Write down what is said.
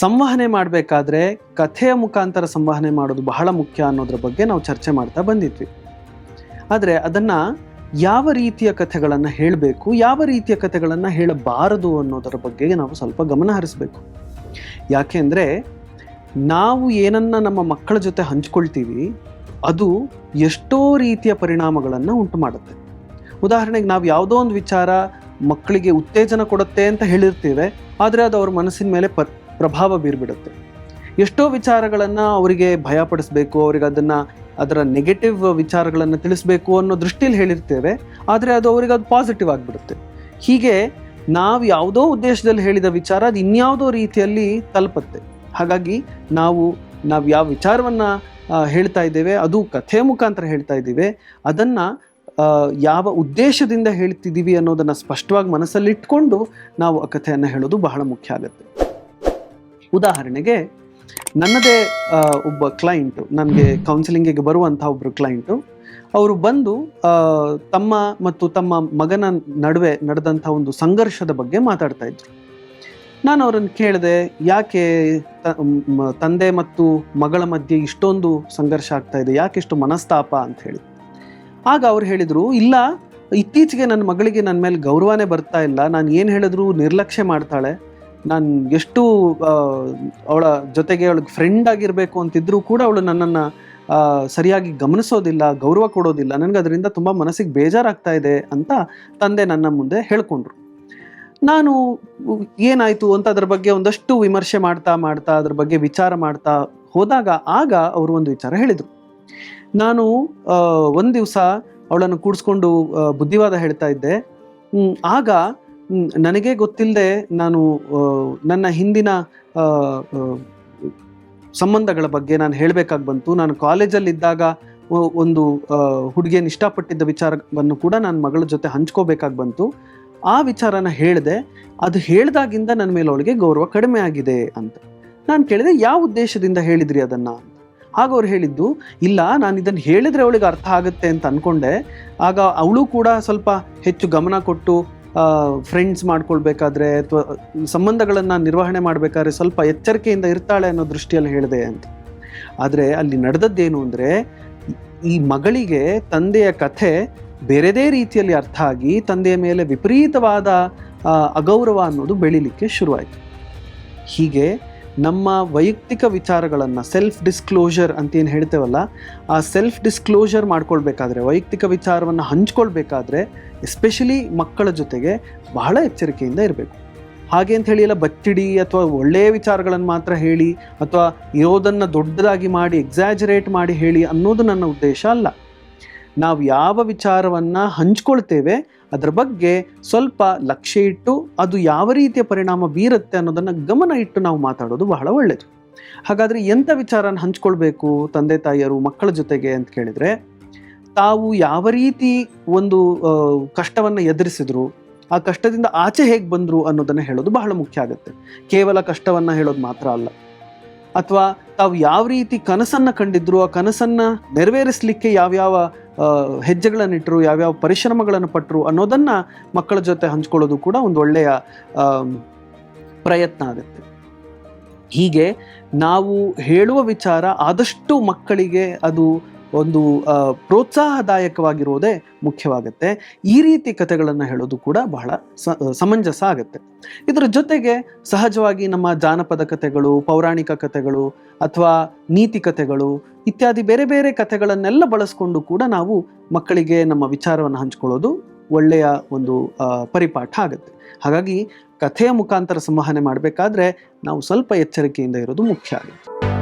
ಸಂವಹನೆ ಮಾಡಬೇಕಾದ್ರೆ ಕಥೆಯ ಮುಖಾಂತರ ಸಂವಹನೆ ಮಾಡೋದು ಬಹಳ ಮುಖ್ಯ ಅನ್ನೋದ್ರ ಬಗ್ಗೆ ನಾವು ಚರ್ಚೆ ಮಾಡ್ತಾ ಬಂದಿದ್ವಿ. ಆದರೆ ಅದನ್ನು ಯಾವ ರೀತಿಯ ಕಥೆಗಳನ್ನು ಹೇಳಬೇಕು, ಯಾವ ರೀತಿಯ ಕಥೆಗಳನ್ನು ಹೇಳಬಾರದು ಅನ್ನೋದರ ಬಗ್ಗೆ ನಾವು ಸ್ವಲ್ಪ ಗಮನ ಹರಿಸಬೇಕು. ಯಾಕೆಂದರೆ ನಾವು ಏನನ್ನ ನಮ್ಮ ಮಕ್ಕಳ ಜೊತೆ ಹಂಚ್ಕೊಳ್ತೀವಿ, ಅದು ಎಷ್ಟೋ ರೀತಿಯ ಪರಿಣಾಮಗಳನ್ನು ಉಂಟು ಮಾಡುತ್ತೆ. ಉದಾಹರಣೆಗೆ ನಾವು ಯಾವುದೋ ಒಂದು ವಿಚಾರ ಮಕ್ಕಳಿಗೆ ಉತ್ತೇಜನ ಕೊಡುತ್ತೆ ಅಂತ ಹೇಳಿರ್ತೀವಿ, ಆದರೆ ಅದು ಅವ್ರ ಮನಸ್ಸಿನ ಮೇಲೆ ಪ ಪ್ರಭಾವ ಬೀರ್ಬಿಡುತ್ತೆ. ಎಷ್ಟೋ ವಿಚಾರಗಳನ್ನು ಅವರಿಗೆ ಭಯಪಡಿಸಬೇಕು, ಅವ್ರಿಗೆ ಅದನ್ನು, ಅದರ ನೆಗೆಟಿವ್ ವಿಚಾರಗಳನ್ನು ತಿಳಿಸ್ಬೇಕು ಅನ್ನೋ ದೃಷ್ಟಿಯಲ್ಲಿ ಹೇಳಿರ್ತೇವೆ, ಆದರೆ ಅದು ಅವರಿಗೆ ಅದು ಪಾಸಿಟಿವ್ ಆಗಿಬಿಡುತ್ತೆ. ಹೀಗೆ ನಾವು ಯಾವುದೋ ಉದ್ದೇಶದಲ್ಲಿ ಹೇಳಿದ ವಿಚಾರ ಅದು ಇನ್ಯಾವುದೋ ರೀತಿಯಲ್ಲಿ ತಲುಪುತ್ತೆ. ಹಾಗಾಗಿ ನಾವು ನಾವು ಯಾವ ವಿಚಾರವನ್ನು ಹೇಳ್ತಾ ಇದ್ದೇವೆ, ಅದು ಕಥೆ ಮುಖಾಂತರ ಹೇಳ್ತಾ ಇದ್ದೀವಿ, ಅದನ್ನು ಯಾವ ಉದ್ದೇಶದಿಂದ ಹೇಳ್ತಿದ್ದೀವಿ ಅನ್ನೋದನ್ನು ಸ್ಪಷ್ಟವಾಗಿ ಮನಸ್ಸಲ್ಲಿಟ್ಕೊಂಡು ನಾವು ಆ ಕಥೆಯನ್ನು ಹೇಳೋದು ಬಹಳ ಮುಖ್ಯ ಆಗುತ್ತೆ. ಉದಾಹರಣೆಗೆ ನನ್ನದೇ ಒಬ್ಬ ಕ್ಲೈಂಟು ನನಗೆ ಕೌನ್ಸಿಲಿಂಗಿಗೆ ಬರುವಂಥ ಒಬ್ಬರು ಕ್ಲೈಂಟು ಅವರು ಬಂದು ತಮ್ಮ ಮತ್ತು ತಮ್ಮ ಮಗನ ನಡುವೆ ನಡೆದಂಥ ಒಂದು ಸಂಘರ್ಷದ ಬಗ್ಗೆ ಮಾತಾಡ್ತಾ ಇದ್ರು. ನಾನು ಅವರನ್ನು ಕೇಳಿದೆ ಯಾಕೆ ತಂದೆ ಮತ್ತು ಮಗಳ ಮಧ್ಯೆ ಇಷ್ಟೊಂದು ಸಂಘರ್ಷ ಆಗ್ತಾ ಇದೆ ಯಾಕೆ ಇಷ್ಟು ಮನಸ್ತಾಪ? ಅಂತ ಹೇಳಿ. ಆಗ ಅವ್ರು ಹೇಳಿದರು ಇಲ್ಲ ಇತ್ತೀಚೆಗೆ ನನ್ನ ಮಗಳಿಗೆ ನನ್ನ ಮೇಲೆ ಗೌರವನೇ ಬರ್ತಾ ಇಲ್ಲ ನಾನು ಏನು ಹೇಳಿದ್ರು ನಿರ್ಲಕ್ಷ್ಯ ಮಾಡ್ತಾಳೆ ನಾನು ಎಷ್ಟು ಅವಳ ಜೊತೆಗೆ ಅವಳಿಗೆ ಫ್ರೆಂಡ್ ಆಗಿರಬೇಕು ಅಂತಿದ್ರು ಕೂಡ ಅವಳು ನನ್ನನ್ನು ಸರಿಯಾಗಿ ಗಮನಿಸೋದಿಲ್ಲ, ಗೌರವ ಕೊಡೋದಿಲ್ಲ. ನನಗೆ ಅದರಿಂದ ತುಂಬ ಮನಸ್ಸಿಗೆ ಬೇಜಾರಾಗ್ತಾ ಇದೆ ಅಂತ ತಂದೆ ನನ್ನ ಮುಂದೆ ಹೇಳ್ಕೊಂಡ್ರು. ನಾನು, ಏನಾಯಿತು ಅಂತ ಅದ್ರ ಬಗ್ಗೆ ಒಂದಷ್ಟು ವಿಮರ್ಶೆ ಮಾಡ್ತಾ ಮಾಡ್ತಾ, ಅದ್ರ ಬಗ್ಗೆ ವಿಚಾರ ಮಾಡ್ತಾ ಹೋದಾಗ ಆಗ ಅವರು ಒಂದು ವಿಚಾರ ಹೇಳಿದರು. ನಾನು ಒಂದು ದಿವಸ ಅವಳನ್ನು ಕೂಡಿಸ್ಕೊಂಡು ಬುದ್ಧಿವಾದ ಹೇಳ್ತಾ ಇದ್ದೆ. ಆಗ ನನಗೆ ಗೊತ್ತಿಲ್ಲದೆ ನಾನು ನನ್ನ ಹಿಂದಿನ ಸಂಬಂಧಗಳ ಬಗ್ಗೆ ನಾನು ಹೇಳಬೇಕಾಗಿ ಬಂತು. ನಾನು ಕಾಲೇಜಲ್ಲಿದ್ದಾಗ ಒಂದು ಹುಡುಗಿಯನ್ನು ಇಷ್ಟಪಟ್ಟಿದ್ದ ವಿಚಾರವನ್ನು ಕೂಡ ನನ್ನ ಮಗಳ ಜೊತೆ ಹಂಚ್ಕೋಬೇಕಾಗಿ ಬಂತು. ಆ ವಿಚಾರನ ಹೇಳಿದೆ, ಅದು ಹೇಳಿದಾಗಿಂದ ನನ್ನ ಮೇಲೆ ಅವಳಿಗೆ ಗೌರವ ಕಡಿಮೆ ಆಗಿದೆ ಅಂತ. ನಾನು ಕೇಳಿದೆ, ಯಾವ ಉದ್ದೇಶದಿಂದ ಹೇಳಿದ್ರಿ ಅದನ್ನು? ಆಗ ಅವ್ರು ಹೇಳಿದ್ದು, ಇಲ್ಲ, ನಾನು ಇದನ್ನು ಹೇಳಿದರೆ ಅವಳಿಗೆ ಅರ್ಥ ಆಗುತ್ತೆ ಅಂತ ಅನ್ಕೊಂಡೆ. ಆಗ ಅವಳು ಕೂಡ ಸ್ವಲ್ಪ ಹೆಚ್ಚು ಗಮನ ಕೊಟ್ಟು ಫ್ರೆಂಡ್ಸ್ ಮಾಡ್ಕೊಳ್ಬೇಕಾದ್ರೆ ಅಥವಾ ಸಂಬಂಧಗಳನ್ನು ನಿರ್ವಹಣೆ ಮಾಡಬೇಕಾದ್ರೆ ಸ್ವಲ್ಪ ಎಚ್ಚರಿಕೆಯಿಂದ ಇರ್ತಾಳೆ ಅನ್ನೋ ದೃಷ್ಟಿಯಲ್ಲಿ ಹೇಳಿದೆ ಅಂತ. ಆದರೆ ಅಲ್ಲಿ ನಡೆದದ್ದೇನು ಅಂದರೆ, ಈ ಮಗಳಿಗೆ ತಂದೆಯ ಕಥೆ ಬೇರೆದೇ ರೀತಿಯಲ್ಲಿ ಅರ್ಥ ಆಗಿ ತಂದೆಯ ಮೇಲೆ ವಿಪರೀತವಾದ ಅಗೌರವ ಅನ್ನೋದು ಬೆಳಿಲಿಕ್ಕೆ ಶುರುವಾಯಿತು. ಹೀಗೆ ನಮ್ಮ ವೈಯಕ್ತಿಕ ವಿಚಾರಗಳನ್ನು ಸೆಲ್ಫ್ ಡಿಸ್ಕ್ಲೋಷರ್ ಅಂತ ಏನು ಹೇಳ್ತೇವಲ್ಲ, ಆ ಸೆಲ್ಫ್ ಡಿಸ್ಕ್ಲೋಷರ್ ಮಾಡ್ಕೊಳ್ಬೇಕಾದ್ರೆ, ವೈಯಕ್ತಿಕ ವಿಚಾರವನ್ನು ಹಂಚ್ಕೊಳ್ಬೇಕಾದ್ರೆ ಎಸ್ಪೆಷಲಿ ಮಕ್ಕಳ ಜೊತೆಗೆ ಬಹಳ ಎಚ್ಚರಿಕೆಯಿಂದ ಇರಬೇಕು. ಹಾಗೆ ಅಂತ ಹೇಳಿ ಎಲ್ಲ ಬಚ್ಚಿಡಿ ಅಥವಾ ಒಳ್ಳೆಯ ವಿಚಾರಗಳನ್ನು ಮಾತ್ರ ಹೇಳಿ ಅಥವಾ ಇರೋದನ್ನು ದೊಡ್ಡದಾಗಿ ಮಾಡಿ ಎಕ್ಸಾಜರೇಟ್ ಮಾಡಿ ಹೇಳಿ ಅನ್ನೋದು ನನ್ನ ಉದ್ದೇಶ ಅಲ್ಲ. ನಾವು ಯಾವ ವಿಚಾರವನ್ನು ಹಂಚ್ಕೊಳ್ತೇವೆ ಅದರ ಬಗ್ಗೆ ಸ್ವಲ್ಪ ಲಕ್ಷ್ಯ ಇಟ್ಟು ಅದು ಯಾವ ರೀತಿಯ ಪರಿಣಾಮ ಬೀರುತ್ತೆ ಅನ್ನೋದನ್ನು ಗಮನ ಇಟ್ಟು ನಾವು ಮಾತಾಡೋದು ಬಹಳ ಒಳ್ಳೆಯದು ಹಾಗಾದರೆ ಎಂಥ ವಿಚಾರನ ಹಂಚ್ಕೊಳ್ಬೇಕು ತಂದೆ ತಾಯಿಯರು ಮಕ್ಕಳ ಜೊತೆಗೆ ಅಂತ ಕೇಳಿದರೆ, ತಾವು ಯಾವ ರೀತಿ ಒಂದು ಕಷ್ಟವನ್ನು ಎದುರಿಸಿದ್ರು, ಆ ಕಷ್ಟದಿಂದ ಆಚೆ ಹೇಗೆ ಬಂದರು ಅನ್ನೋದನ್ನು ಹೇಳೋದು ಬಹಳ ಮುಖ್ಯ ಆಗುತ್ತೆ. ಕೇವಲ ಕಷ್ಟವನ್ನು ಹೇಳೋದು ಮಾತ್ರ ಅಲ್ಲ. ಅಥವಾ ತಾವು ಯಾವ ರೀತಿ ಕನಸನ್ನು ಕಂಡಿದ್ರು, ಆ ಕನಸನ್ನು ನೆರವೇರಿಸಲಿಕ್ಕೆ ಯಾವ್ಯಾವ ಹೆಜ್ಜೆಗಳನ್ನಿಟ್ಟರು ಯಾವ್ಯಾವ ಪರಿಶ್ರಮಗಳನ್ನು ಪಟ್ಟರು ಅನ್ನೋದನ್ನು ಮಕ್ಕಳ ಜೊತೆ ಹಂಚ್ಕೊಳ್ಳೋದು ಕೂಡ ಒಂದು ಒಳ್ಳೆಯ ಪ್ರಯತ್ನ ಆಗುತ್ತೆ. ಹೀಗೆ ನಾವು ಹೇಳುವ ವಿಚಾರ ಆದಷ್ಟು ಮಕ್ಕಳಿಗೆ ಅದು ಒಂದು ಪ್ರೋತ್ಸಾಹದಾಯಕವಾಗಿರೋದೆ ಮುಖ್ಯವಾಗುತ್ತೆ. ಈ ರೀತಿ ಕಥೆಗಳನ್ನು ಹೇಳೋದು ಕೂಡ ಬಹಳ ಸಮಂಜಸ ಆಗುತ್ತೆ. ಇದರ ಜೊತೆಗೆ ಸಹಜವಾಗಿ ನಮ್ಮ ಜಾನಪದ ಕಥೆಗಳು, ಪೌರಾಣಿಕ ಕಥೆಗಳು ಅಥವಾ ನೀತಿ ಕಥೆಗಳು ಇತ್ಯಾದಿ ಬೇರೆ ಬೇರೆ ಕಥೆಗಳನ್ನೆಲ್ಲ ಬಳಸ್ಕೊಂಡು ಕೂಡ ನಾವು ಮಕ್ಕಳಿಗೆ ನಮ್ಮ ವಿಚಾರವನ್ನು ಹಂಚ್ಕೊಳ್ಳೋದು ಒಳ್ಳೆಯ ಒಂದು ಪರಿಪಾಠ ಆಗುತ್ತೆ. ಹಾಗಾಗಿ ಕಥೆಯ ಮುಖಾಂತರ ಸಂವಹನೆ ಮಾಡಬೇಕಾದ್ರೆ ನಾವು ಸ್ವಲ್ಪ ಎಚ್ಚರಿಕೆಯಿಂದ ಇರೋದು ಮುಖ್ಯ ಆಗುತ್ತೆ.